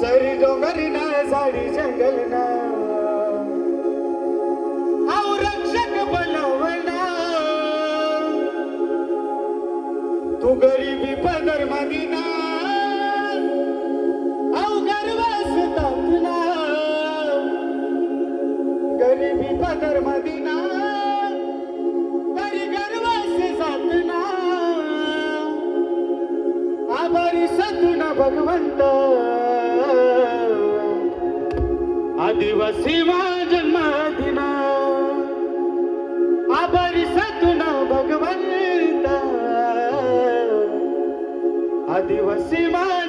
जरी डोंगरी ना झाडी जंगल ना. रक्षक बनवना तू गरीबी पदर मागिना. गर्वास तुला गरीबी पदर मदिना तरी गर्वास साधना आभारी सदुना भगवंत. आदिवासी मा जन्मदिना. आभारी सतुना भगवंत. आदिवासी मा